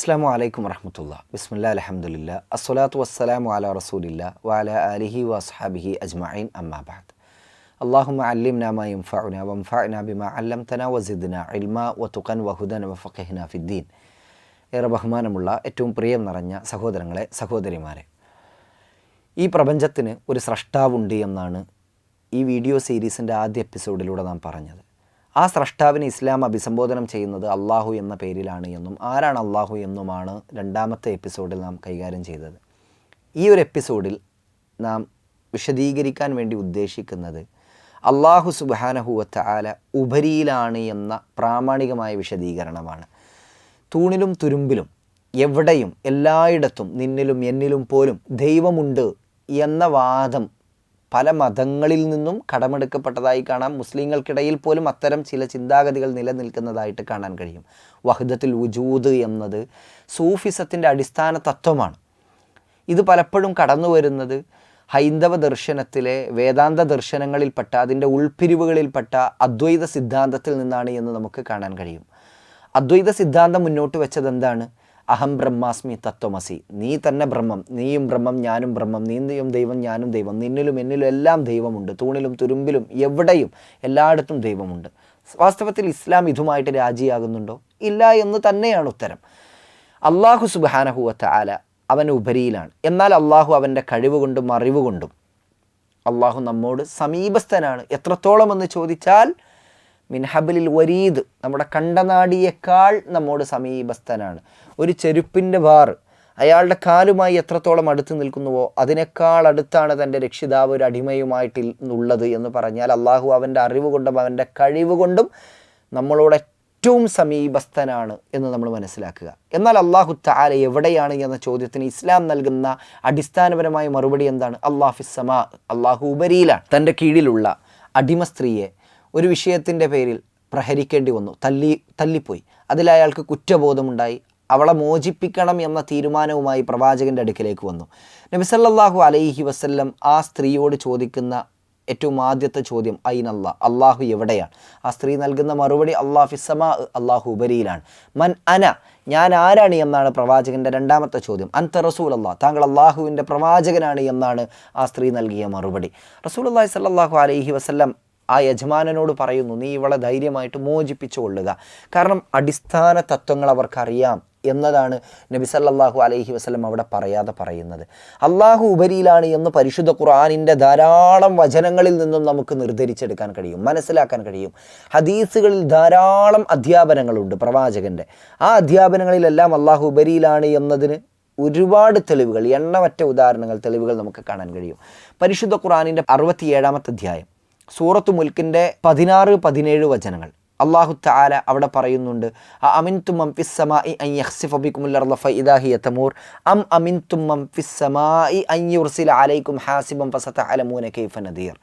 അസ്സാം വലൈക്കും വറഹമത്തുള്ള. ബിസ്മില്ല അലഹമുല്ല അസ്സലാത്തു വസ്സലാമു അല റസൂലില്ല. വാല അലിഹി വസ്ഹാബിഹി അജ്മഈൻ. അമ്മാബാദ് അള്ളാഹുമ അല്ലിംന മാ യൻഫഉന വൻഫഅന ബിമാ അല്ലംതന വസിദ്ന ഇൽമ വതുഖൻ വഹുദൻ വഫഖിഹ്ന ഫിദ്ദീൻ. ഏറെ ബഹുമാനമുള്ള ഏറ്റവും പ്രിയം നിറഞ്ഞ സഹോദരങ്ങളെ സഹോദരിമാരെ. ഈ പ്രപഞ്ചത്തിന് ഒരു സ്രഷ്ടാവുണ്ട് എന്നാണ് ഈ വീഡിയോ സീരീസിന്റെ ആദ്യ എപ്പിസോഡിലൂടെ നാം പറഞ്ഞത്. ആ സ്രഷ്ടാവിനെ ഇസ്ലാം അഭിസംബോധനം ചെയ്യുന്നത് അള്ളാഹു എന്ന പേരിലാണ് എന്നും ആരാണ് അള്ളാഹു എന്നുമാണ് രണ്ടാമത്തെ എപ്പിസോഡിൽ നാം കൈകാര്യം ചെയ്തത്. ഈ ഒരു എപ്പിസോഡിൽ നാം വിശദീകരിക്കാൻ വേണ്ടി ഉദ്ദേശിക്കുന്നത് അള്ളാഹു സുബാനഹുവത്ത ആല ഉപരിയിലാണ് എന്ന പ്രാമാണികമായ വിശദീകരണമാണ്. തൂണിലും തുരുമ്പിലും എവിടെയും എല്ലായിടത്തും നിന്നിലും എന്നിലും പോലും ദൈവമുണ്ട് എന്ന വാദം പല മതങ്ങളിൽ നിന്നും കടമെടുക്കപ്പെട്ടതായി കാണാം. മുസ്ലിങ്ങൾക്കിടയിൽ പോലും അത്തരം ചില ചിന്താഗതികൾ നിലനിൽക്കുന്നതായിട്ട് കാണാൻ കഴിയും. വഹദത്തിൽ ഉജൂദ് എന്നത് സൂഫിസത്തിന്റെ അടിസ്ഥാന തത്വമാണ്. ഇത് പലപ്പോഴും കടന്നു വരുന്നത് ഹൈന്ദവ ദർശനത്തിലെ വേദാന്ത ദർശനങ്ങളിൽപ്പെട്ട അതിന്റെ ഉൾപ്പിരിവുകളിൽപ്പെട്ട അദ്വൈത സിദ്ധാന്തത്തിൽ നിന്നാണ് എന്ന് നമുക്ക് കാണാൻ കഴിയും. അദ്വൈത സിദ്ധാന്തം മുന്നോട്ട് വെച്ചത് എന്താണ് അഹം ബ്രഹ്മാസ്മി തത്വമസി. നീ തന്നെ ബ്രഹ്മം. നീയും ബ്രഹ്മം ഞാനും ബ്രഹ്മം നീയും ദൈവം ഞാനും ദൈവം. നിന്നിലും എന്നിലും എല്ലാം ദൈവമുണ്ട്. തൂണിലും തുരുമ്പിലും എവിടെയും എല്ലായിടത്തും ദൈവമുണ്ട്. വാസ്തവത്തിൽ ഇസ്ലാം ഇതുമായിട്ട് രാജിയാകുന്നുണ്ടോ? ഇല്ല എന്ന് തന്നെയാണ് ഉത്തരം. അള്ളാഹു സുബാനഹുവത്ത ആല അവൻ ഉപരിയിലാണ്. എന്നാൽ അള്ളാഹു അവന്റെ കഴിവ് കൊണ്ടും അറിവ് കൊണ്ടും അള്ളാഹു നമ്മോട് സമീപസ്ഥനാണ്. എത്രത്തോളം എന്ന് ചോദിച്ചാൽ മിൻഹബലിൽ വരീദ് നമ്മുടെ കണ്ടനാടിയേക്കാൾ നമ്മോട് സമീപസ്ഥനാണ്. ഒരു ചെരുപ്പിന്റെ വാറ് അയാളുടെ കാലുമായി എത്രത്തോളം അടുത്ത് നിൽക്കുന്നുവോ അതിനേക്കാൾ അടുത്താണ് തന്റെ രക്ഷിതാവ് ഒരു അടിമയുമായിട്ട് ഉള്ളത് എന്ന് പറഞ്ഞാൽ അള്ളാഹു അവന്റെ അറിവ് കൊണ്ടും അവന്റെ കഴിവ് കൊണ്ടും നമ്മളോട് ഏറ്റവും സമീപസ്ഥനാണ് എന്ന് നമ്മൾ മനസ്സിലാക്കുക. എന്നാൽ അള്ളാഹു താല എവിടെയാണ് എന്ന ചോദ്യത്തിന് ഇസ്ലാം നൽകുന്ന അടിസ്ഥാനപരമായ മറുപടി എന്താണ്? അള്ളാഹിസമാ അള്ളാഹു ഉപരിയിലാണ്. തന്റെ കീഴിലുള്ള അടിമ സ്ത്രീയെ ഒരു വിഷയത്തിന്റെ പേരിൽ പ്രഹരിക്കേണ്ടി വന്നു. തല്ലി തല്ലിപ്പോയി. അതിൽ അയാൾക്ക് കുറ്റബോധമുണ്ടായി. അവളെ മോചിപ്പിക്കണം എന്ന തീരുമാനവുമായി പ്രവാചകന്റെ അടുക്കിലേക്ക് വന്നു. നബിസല്ലാഹു അലൈഹി വസ്ല്ലം ആ സ്ത്രീയോട് ചോദിക്കുന്ന ഏറ്റവും ആദ്യത്തെ ചോദ്യം ഐനല്ല അള്ളാഹു എവിടെയാണ്? ആ സ്ത്രീ നൽകുന്ന മറുപടി അള്ളാഹുസമാ അള്ളാഹു ഉപരിയിലാണ്. മൻ അന? ഞാൻ ആരാണ്? എന്നാണ് പ്രവാചകന്റെ രണ്ടാമത്തെ ചോദ്യം. അൻത റസൂൽ അള്ളാഹ് താങ്കൾ അള്ളാഹുവിന്റെ പ്രവാചകനാണ് എന്നാണ് ആ സ്ത്രീ നൽകിയ മറുപടി. റസൂൽ അള്ളാഹി സല്ലാഹു അലൈഹി വസല്ലം ആ യജമാനനോട് പറയുന്നു നീ ഇവളെ ധൈര്യമായിട്ട് മോചിപ്പിച്ചു കൊള്ളുക കാരണം അടിസ്ഥാന തത്വങ്ങൾ അവർക്കറിയാം എന്നതാണ് നബി സല്ലാഹു അലൈഹി വസ്ലം അവിടെ പറയാതെ പറയുന്നത്. അള്ളാഹു ഉപരിയിലാണ് എന്ന് പരിശുദ്ധ ഖുർആാനിന്റെ ധാരാളം വചനങ്ങളിൽ നിന്നും നമുക്ക് നിർദ്ധരിച്ചെടുക്കാൻ കഴിയും മനസ്സിലാക്കാൻ കഴിയും. ഹദീസുകളിൽ ധാരാളം അധ്യാപനങ്ങളുണ്ട് പ്രവാചകന്റെ. ആ അധ്യാപനങ്ങളിലെല്ലാം അള്ളാഹു ഉപരിയിലാണ് എന്നതിന് ഒരുപാട് തെളിവുകൾ എണ്ണമറ്റ ഉദാഹരണങ്ങൾ തെളിവുകൾ നമുക്ക് കാണാൻ കഴിയും. പരിശുദ്ധ ഖുർആാനിന്റെ അറുപത്തിയേഴാമത്തെ അധ്യായം. സൂറത്ത് മുൽക്കിന്റെ പതിനാറ് പതിനേഴ് വചനങ്ങൾ. അള്ളാഹു താല അവിടെ പറയുന്നുണ്ട് അമിൻ തുമ്മം ഫിസ്സമായി ഇദാഹി തമൂർ. അം അമിൻ തുമ്മം ഫിസ്സമായി അയ്യുർസിൽ അലൈക്കും ഹാസിബം ഫസത്ത അലമൂന കൈഫ നദീർ.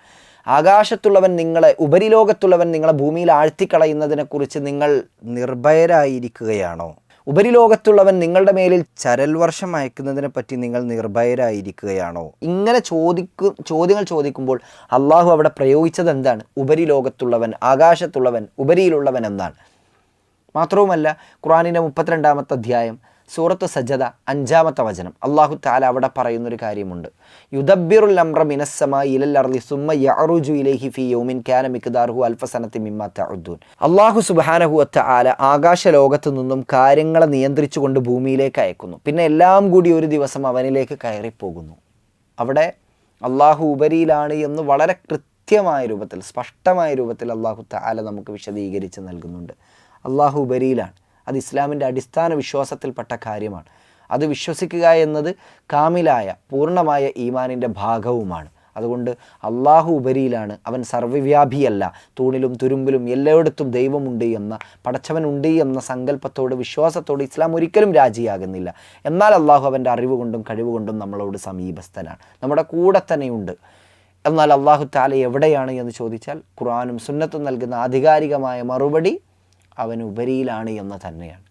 ആകാശത്തുള്ളവൻ നിങ്ങളെ ഉപരിലോകത്തുള്ളവൻ നിങ്ങളെ ഭൂമിയിൽ ആഴ്ത്തിക്കളയുന്നതിനെക്കുറിച്ച് നിങ്ങൾ നിർഭയരായിരിക്കുകയാണോ? ഉപരിലോകത്തുള്ളവൻ നിങ്ങളുടെ മേലിൽ ചരൽ വർഷം അയക്കുന്നതിനെ പറ്റി നിങ്ങൾ നിർഭയരായിരിക്കുകയാണോ? ഇങ്ങനെ ചോദിക്കു ചോദ്യങ്ങൾ ചോദിക്കുമ്പോൾ അള്ളാഹു അവിടെ പ്രയോഗിച്ചത് എന്താണ്? ഉപരിലോകത്തുള്ളവൻ ആകാശത്തുള്ളവൻ ഉപരിയിലുള്ളവൻ എന്നാണ്. മാത്രവുമല്ല ഖുറാനിന്റെ മുപ്പത്തിരണ്ടാമത്തെ അധ്യായം സൂറത്ത് സജ്ജത അഞ്ചാമത്തെ വചനം. അള്ളാഹു താല അവിടെ പറയുന്നൊരു കാര്യമുണ്ട്. യുദബിറുൽ അമ്ര മിനസ്സമ ഇലൽ അർലി സുമ്മ യഅറുജു ഇലൈഹി യൗമിൻ കാന അള്ളാഹു സുബ്ഹാനഹു വതആല ആകാശ ലോകത്തു നിന്നും കാര്യങ്ങളെ നിയന്ത്രിച്ചുകൊണ്ട് ഭൂമിയിലേക്ക് അയക്കുന്നു. പിന്നെ എല്ലാം കൂടി ഒരു ദിവസം അവനിലേക്ക് കയറിപ്പോകുന്നു. അവിടെ അള്ളാഹു ഉപരിയിലാണ് എന്ന് വളരെ കൃത്യമായ രൂപത്തിൽ സ്പഷ്ടമായ രൂപത്തിൽ അള്ളാഹു താല നമുക്ക് വിശദീകരിച്ച് നൽകുന്നുണ്ട്. അള്ളാഹു ഉപരിയിലാണ്. അത് ഇസ്ലാമിന്റെ അടിസ്ഥാന വിശ്വാസത്തിൽപ്പെട്ട കാര്യമാണ്. അത് വിശ്വസിക്കുക എന്നത് കാമിലായ പൂർണമായ ഈമാനിന്റെ ഭാഗവുമാണ്. അതുകൊണ്ട് അള്ളാഹു ഉപരിയിലാണ് അവൻ സർവവ്യാപിയല്ല തൂണിലും തുരുമ്പിലും എല്ലായിടത്തും ദൈവമുണ്ട് എന്ന പടച്ചവനുണ്ട് എന്ന സങ്കല്പത്തോട് വിശ്വാസത്തോട് ഇസ്ലാം ഒരിക്കലും രാജിയാകുന്നില്ല. എന്നാൽ അള്ളാഹു അവന്റെ അറിവ് കൊണ്ടും കഴിവുകൊണ്ടും നമ്മളോട് സമീപസ്ഥനാണ്. നമ്മുടെ കൂടെ തന്നെയുണ്ട്. എന്നാൽ അള്ളാഹു താല എവിടെയാണ് എന്ന് ചോദിച്ചാൽ ഖുറാനും സുന്നത്തും നൽകുന്ന ആധികാരികമായ മറുപടി അവൻ ഉപരിയിലാണ് എന്ന് തന്നെയാണ്.